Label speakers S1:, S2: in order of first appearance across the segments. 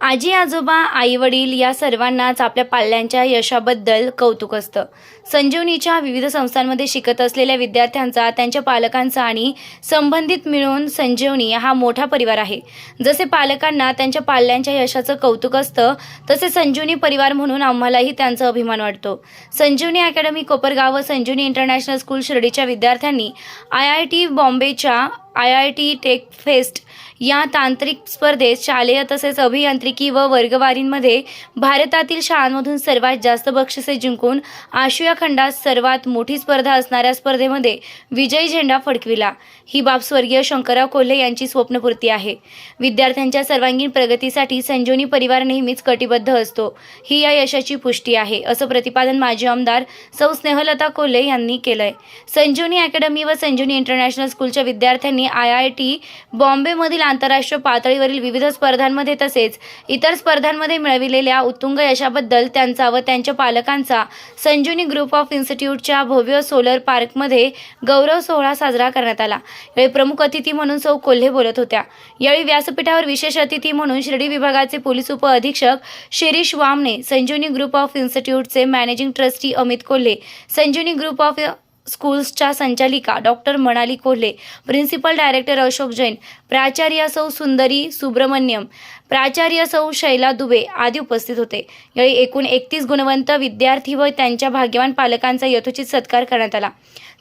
S1: आजी आजोबा आई वडील या सर्वांनाच आपल्या पाल्यांच्या यशाबद्दल कौतुक असतं. संजीवनीच्या विविध संस्थांमध्ये शिकत असलेल्या विद्यार्थ्यांचा त्यांच्या पालकांचा आणि संबंधित मिळून संजीवनी हा मोठा परिवार आहे. जसे पालकांना त्यांच्या पाल्यांच्या यशाचं कौतुक असतं तसे संजीवनी परिवार म्हणून आम्हालाही त्यांचा अभिमान वाटतो. संजीवनी अकॅडमी कोपरगाव व संजीवनी इंटरनॅशनल स्कूल शिर्डीच्या विद्यार्थ्यांनी I I T बॉम्बेच्या I I T tech fest या तांत्रिक स्पर्धेत शालेय तसेच अभियांत्रिकी व वर्गवारींमध्ये भारतातील शाळांमधून सर्वात जास्त बक्षिसे जिंकून आशिया खंडात सर्वात मोठी स्पर्धा असणाऱ्या स्पर्धेमध्ये विजयी झेंडा फडकविला. ही बाब स्वर्गीय शंकरराव कोल्हे यांची स्वप्नपूर्ती आहे. विद्यार्थ्यांच्या सर्वांगीण प्रगतीसाठी संजीवनी परिवार नेहमीच कटिबद्ध असतो. ही या यशाची पुष्टी आहे असं प्रतिपादन माजी आमदार सौ स्नेहलता कोल्हे यांनी केलंय. संजीवनी अकॅडमी व संजीवनी इंटरनॅशनल स्कूलच्या विद्यार्थ्यांनी आय आय टी बॉम्बेमधील आंतरराष्ट्रीय पातळीवरील विविध स्पर्धांमध्ये तसेच इतर स्पर्धांमध्ये मिळविलेल्या उत्तुंग यशाबद्दल त्यांचा व त्यांच्या पालकांचा संजीवनी ग्रुप ऑफ इन्स्टिट्यूटच्या भव्य सोलर पार्कमध्ये गौरव सोहळा साजरा करण्यात आला. यावेळी प्रमुख अतिथी म्हणून सौ कोल्हे बोलत होत्या. यावेळी व्यासपीठावर विशेष अतिथी म्हणून शिर्डी विभागाचे पोलीस उप अधीक्षक Shirish Wamane Sanjivani group of इन्स्टिट्यूटचे managing trustee Amit Kolhe Sanjivani group of स्कूल्सच्या संचालिका doctor Manali Kolhe principal director Ashok Jain प्राचार्य सौ सुंदरी सुब्रमण्यम प्राचार्य सौ शैला दुबे आदी उपस्थित होते. यावेळी एकूण एकतीस गुणवंत विद्यार्थी व त्यांच्या भाग्यवान पालकांचा यथोचित सत्कार करण्यात आला.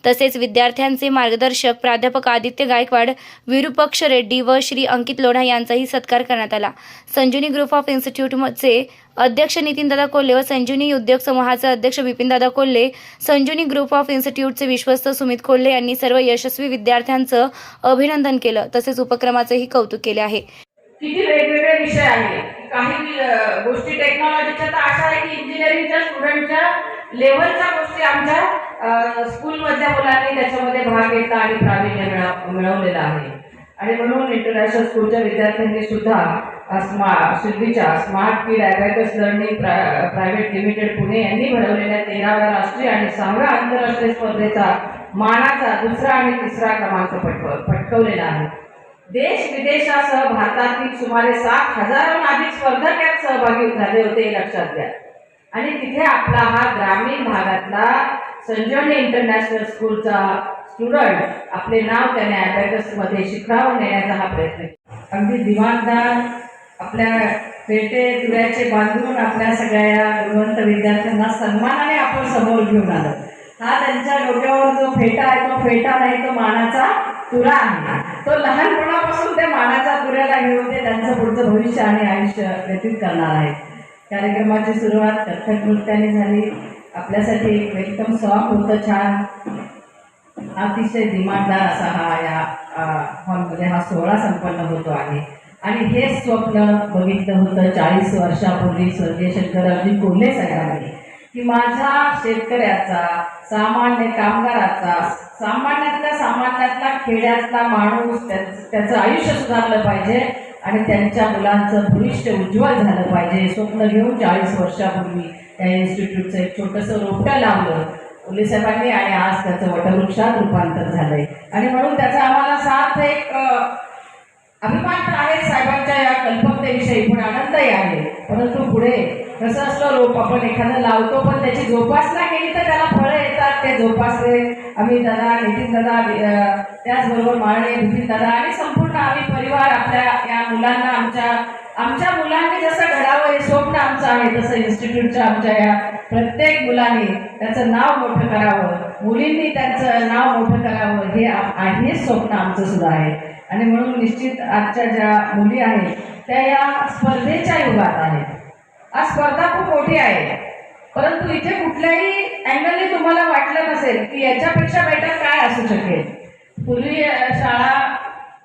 S1: तसेच विद्यार्थ्यांचे मार्गदर्शक प्राध्यापक आदित्य गायकवाड विरुपक्ष रेड्डी व श्री अंकित लोढा यांचाही सत्कार करण्यात आला. संजीवनी ग्रुप ऑफ इन्स्टिट्यूटचे अध्यक्ष नितीनदादा कोल्हे व संजीवनी उद्योग समूहाचे अध्यक्ष बिपिनदादा कोल्हे संजीवनी ग्रुप ऑफ इन्स्टिट्यूटचे विश्वस्त सुमित कोल्हे यांनी सर्व यशस्वी विद्यार्थ्यांचं अभिनंदन केलं. तसेच उपक्रमाचेही कौतुक केले आहे.
S2: किती वेगवेगळे विषय आहेत. काही गोष्टी टेक्नॉलॉजीच्या तर अशा आहे की इंजिनिअरिंगच्या स्टुडंटच्या लेवलच्या गोष्टी आमच्या स्कूलमधल्या मुलांनी त्याच्यामध्ये भाग घेतला आणि प्रावीण्य मिळवलेलं आहे. आणि म्हणून इंटरनॅशनल स्कूलच्या विद्यार्थ्यांनी सुद्धा स्मा शिर्डीच्या स्मार्ट किड ॲबॅकस लर्निंग प्रा प्रायव्हेट लिमिटेड पुणे यांनी भरवलेल्या तेराव्या राष्ट्रीय आणि सहाव्या आंतरराष्ट्रीय स्पर्धेचा मानाचा दुसरा आणि तिसरा क्रमांक पटव पटकवलेला आहे. देश विदेशासह भारतातील सुमारे सात हजाराहून अधिक स्पर्धक यात सहभागी झाले होते हे लक्षात घ्या. आणि तिथे आपला हा ग्रामीण भागातला संजीवनी इंटरनॅशनल स्कूलचा स्टुडंट आपले नाव त्याने ॲबॅकसमध्ये शिखरावर नेण्याचा हा प्रयत्न अगदी दिमागदार आपल्या पेटे तुऱ्याचे बांधून आपल्या सगळ्या गुणवंत विद्यार्थ्यांना सन्मानाने आपण समोर घेऊन आलो. हा त्यांच्या डोक्यावर जो फेटा आहे तो फेटा नाही तो मानाचा तुरा आहे तो लहानपणापासून त्या मानाचा तुऱ्याला घेऊन ते त्यांचं पुढचं भविष्य आणि आयुष्य व्यतीत करणार आहेत कार्यक्रमाची सुरुवात कथक नृत्याने झाली. आपल्यासाठी एक वेलकम सॉन्ग होतं छान. अतिशय दिमागदार असा हा या हॉलमध्ये हा सोहळा संपन्न होतो आहे. आणि हे स्वप्न बघितलं होतं चाळीस वर्षापूर्वी स्वर्गीय शंकररावजी कोल्हे साहेबांनी की माझ्या शेतकऱ्याचा सामान्य कामगाराचा सामान्यातल्या सामान्यातला खेड्यातला माणूस त्याचं आयुष्य सुधारलं पाहिजे आणि त्यांच्या मुलांचं भविष्य उज्ज्वल झालं पाहिजे. स्वप्न घेऊन चाळीस वर्षापूर्वी त्या इन्स्टिट्यूटचं एक छोटंसं रोपटं लावलं पोलीस साहेबांनी आणि आज त्याचं वटवृक्षात रूपांतर झालंय. आणि म्हणून त्याचा आम्हाला साथ एक अभिमान तर आहे साहेबांच्या या कल्पकतेविषयी पण आनंदही आहे. परंतु पुढे कसं असतं रोप आपण एखादं लावतो पण त्याची जोपासना केली तर त्याला फळं येतात ते जोपासले आम्ही दादा नितीन दादा त्याचबरोबर माळणे नितीन दादा आणि संपूर्ण आम्ही परिवार आपल्या या मुलांना आमच्या आमच्या मुलांनी जसं घडावं हे स्वप्न आमचं आहे तसं इन्स्टिट्यूटच्या आमच्या या प्रत्येक मुलांनी त्याचं नाव मोठं करावं. मुलींनी त्यांचं नाव मोठं करावं हे आ- हे स्वप्न आमचं सुद्धा आहे. आणि म्हणून निश्चित आजच्या ज्या मुली आहेत त्या या स्पर्धेच्या युगात आहेत. आज स्पर्धा खूप मोठी आहे. परंतु इथे कुठल्याही अँगलने तुम्हाला वाटलं नसेल की याच्यापेक्षा बेटर काय असू शकेल. पूर्वी शाळा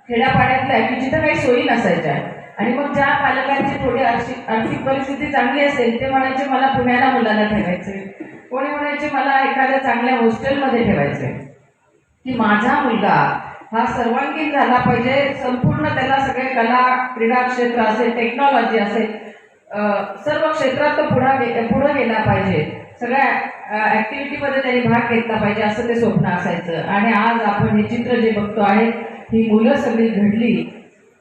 S2: खेड्यापाड्यातल्या की जिथं काही सोयी नसायच्या. आणि मग ज्या पालकांची थोडी आर्थिक आर्थिक परिस्थिती चांगली असेल ते म्हणायचे मला पुण्याला मुलाला ठेवायचे कोणी म्हणायचे मला एखाद्या चांगल्या हॉस्टेलमध्ये ठेवायचे की माझा मुलगा हा सर्वांगीण झाला पाहिजे संपूर्ण त्याला सगळे कला क्रीडा क्षेत्र असेल टेक्नॉलॉजी असेल सर्व क्षेत्रात तो पुढा गे पुढं गेला पाहिजे. सगळ्या ॲक्टिव्हिटीमध्ये त्यांनी भाग घेतला पाहिजे असं ते स्वप्न असायचं. आणि आज आपण हे चित्र जे बघतो आहे ही मुलं सगळी घडली.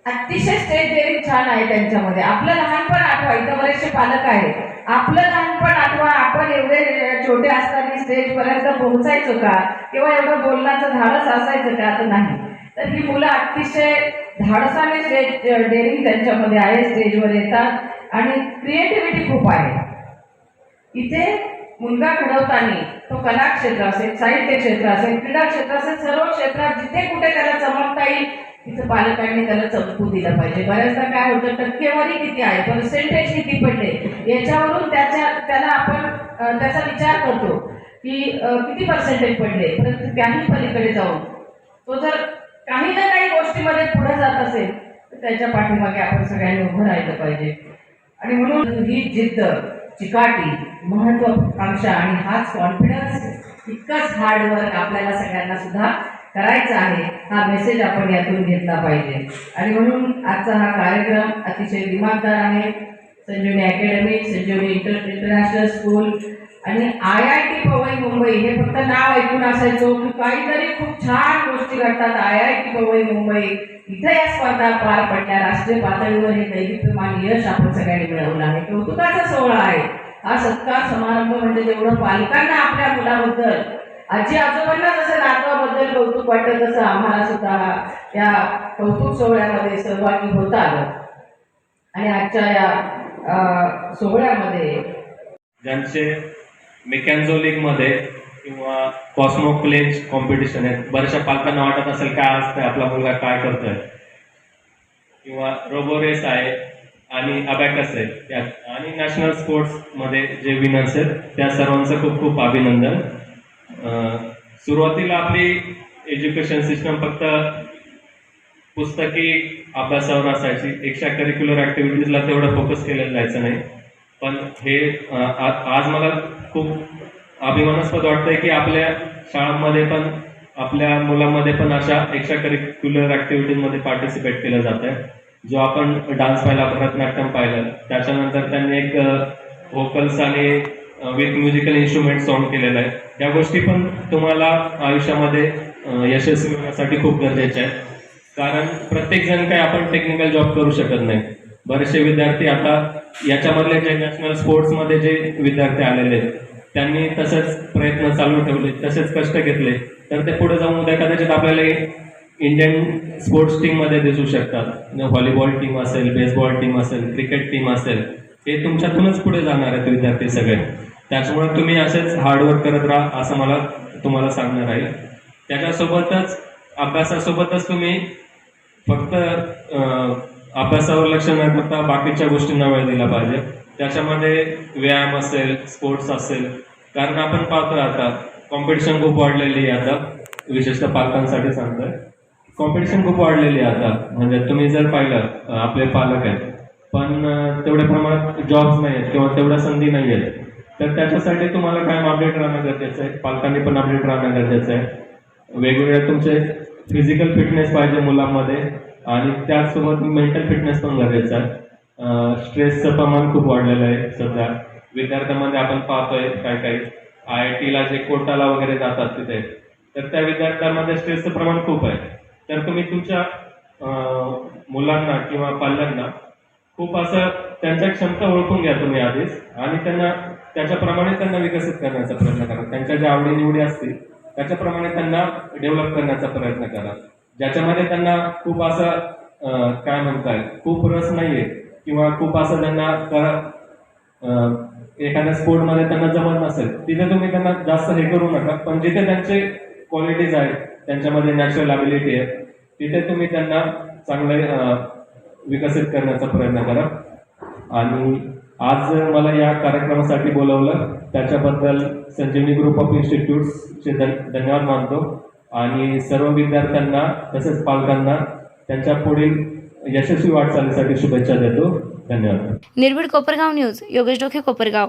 S2: अतिशय स्टेज डेअरिंग छान आहे त्यांच्यामध्ये. आपलं लहानपण आठवा. इथं बरेचसे पालक आहेत. आपलं लहानपण आठवा. आपण एवढे छोटे असताना स्टेज पर्यंत पोहोचायचो का? किंवा एवढं बोलण्याचं धाडस असायचं का? तर नाही. तर ही मुलं अतिशय धाडसाने स्टेज डेअरिंग त्यांच्यामध्ये आहे. स्टेजवर येतात. आणि क्रिएटिव्हिटी खूप आहे. इथे मुलगा घडवताना तो कला क्षेत्र असेल साहित्य क्षेत्र असेल क्रीडा क्षेत्र असेल सर्व क्षेत्रात जिथे कुठे त्याला चमकता येईल तिथं पालकांनी त्याला चमकू दिलं पाहिजे. बऱ्याचदा काय होतं टक्केवारी किती आहे पर्सेंटेज किती पडले याच्यावरून त्याच्या त्याला आपण त्याचा विचार करतो की किती पर्सेंटेज पडले परंतु त्याही पलीकडे जाऊन तो जर काही ना काही गोष्टीमध्ये पुढे जात असेल तर त्याच्या पाठीमागे आपण सगळ्यांनी उभं राहिलं पाहिजे. आणि म्हणून ही जिद्द चिकाटी महत्वाकांक्षा आणि हाच कॉन्फिडन्स इतकाच हार्डवर्क आपल्याला सगळ्यांना सुद्धा करायचा आहे हा मेसेज आपण यातून घेतला पाहिजे. आणि म्हणून आजचा हा कार्यक्रम अतिशय दिमागदार आहे. Sanjivani academy Sanjivani inter international school आणि I I T Powai Mumbai हे फक्त नाव ऐकून असायचो की काहीतरी खूप छान गोष्टी घडतात I I T Powai Mumbai. इथे या स्पर्धा पार पडल्या राष्ट्रीय पातळीवर हे दैदिप्यमान यश आपण सगळ्यांनी मिळवलं आहे. कौतुकाचा सोहळा आहे. हा सत्कार समारंभ म्हणजे जेवढं पालकांना आपल्या मुलाबद्दल आजी आजोबांना जसं नातवाबद्दल कौतुक वाटत तसं आम्हाला सुद्धा या कौतुक सोहळ्यामध्ये सहभागी होता आलं. आणि आजच्या या सोहळ्यामध्ये
S3: ज्यांचे मेकॅन्झो लीगमध्ये किंवा कॉस्मोक्लेज कॉम्पिटिशन आहेत. बऱ्याचशा पालकांना वाटत असेल काय असतंय? आपला मुलगा काय करतोय? किंवा रोबो रेस आहे आणि अबॅकस आहे. त्या आणि नॅशनल स्पोर्ट्समध्ये जे विनर्स आहेत त्या सर्वांचं खूप खूप अभिनंदन. सुरुवातीला आपली एज्युकेशन सिस्टम फक्त पुस्तकी अभ्यासावर असायची. एक्स्ट्रा करिक्युलर ॲक्टिव्हिटीजला तेवढं फोकस केलेलं जायचं नाही. पण हे आज मला खूप अभिमानास्पद वाटतंय की आपल्या शाळांमध्ये पण आपल्या मुलांमध्ये पण अशा एक्स्ट्रा करिक्युलर ॲक्टिव्हिटीजमध्ये पार्टिसिपेट केलं जात आहे जो आपण डान्स पाहिला भरतनाट्यम पाहिलं त्याच्यानंतर त्यांनी एक व्होकल्स आणि विथ म्युझिकल इन्स्ट्रुमेंट सॉन्ग केलेलं आहे. या गोष्टी पण तुम्हाला आयुष्यामध्ये यशस्वी होण्यासाठी खूप गरजेच्या आहेत. कारण प्रत्येक जण काय आपण टेक्निकल जॉब करू शकत नाही. बरेचसे विद्यार्थी आता याच्यामधले जे नॅशनल स्पोर्ट्समध्ये जे विद्यार्थी आलेले आहेत त्यांनी तसेच प्रयत्न चालू ठेवले तसेच कष्ट घेतले तर ते पुढे जाऊन उद्या कदाचित आपल्याला इंडियन स्पोर्ट्स टीममध्ये दिसू शकतात. व्हॉलीबॉल टीम असेल बेसबॉल टीम असेल क्रिकेट टीम असेल हे तुमच्यातूनच पुढे जाणार आहेत विद्यार्थी सगळे. त्याच्यामुळे तुम्ही असेच हार्डवर्क करत राहा असं मला तुम्हाला सांगणार आहे. त्याच्यासोबतच अभ्यासासोबतच तुम्ही फक्त अभ्यासावर लक्ष न करता बाकीच्या गोष्टींना वेळ दिला पाहिजे. त्याच्यामध्ये व्यायाम असेल स्पोर्ट्स असेल कारण आपण पाहतोय आता कॉम्पिटिशन खूप वाढलेली आहे आता. विशेषतः पालकांसाठी सांगतोय. कॉम्पिटिशन खूप वाढलेली आहे आता. म्हणजे तुम्ही जर पाहिलं आपले पालक आहेत पण तेवढ्या प्रमाणात जॉब्स नाही आहेत किंवा तेवढ्या संधी नाही आहेत तर त्याच्यासाठी तुम्हाला कायम अपडेट राहणं गरजेचं आहे. पालकांनी पण अपडेट राहणं गरजेचं आहे. वेगवेगळे तुमचे फिजिकल फिटनेस पाहिजे मुलांमध्ये. आणि त्याचसोबत मेंटल फिटनेस पण गरजेचं आहे. स्ट्रेसचं प्रमाण खूप वाढलेलं आहे सध्या. विद्यार्थ्यांमध्ये आपण पाहतोय काय काही. आय आय टीला जे कोटाला वगैरे जातात तिथे तर त्या विद्यार्थ्यांमध्ये स्ट्रेसचं प्रमाण खूप आहे. तर तुम्ही तुमच्या मुलांना किंवा पाल्यांना खूप असं त्यांच्या क्षमता ओळखून घ्या तुम्ही आधीच आणि त्यांना त्याच्याप्रमाणे त्यांना विकसित करण्याचा प्रयत्न करा. त्यांच्या ज्या आवडीनिवडी असतील त्याच्याप्रमाणे त्यांना डेव्हलप करण्याचा प्रयत्न करा. ज्याच्यामध्ये त्यांना खूप असं काय म्हणताय खूप रस नाहीये किंवा खूप असं त्यांना करा एखाद्या स्पोर्टमध्ये त्यांना जमत नसेल तिथे तुम्ही त्यांना जास्त हे करू नका. पण जिथे त्यांचे क्वालिटीज आहेत त्यांच्यामध्ये नॅचरल अबिलिटी आहे तिथे तुम्ही त्यांना चांगले विकसित करण्याचा प्रयत्न करा. आणि आज मला या कार्यक्रमासाठी बोलवलं त्याच्याबद्दल संजीवनी ग्रुप ऑफ इन्स्टिट्यूट्सचे धन- धन्यवाद मानतो. आणि सर्व विद्यार्थ्यांना तसेच पालकांना त्यांच्या पुढील यशस्वी वाटचालीसाठी शुभेच्छा देतो. धन्यवाद.
S1: निर्भीड कोपरगाव न्यूज योगेश डोके कोपरगाव.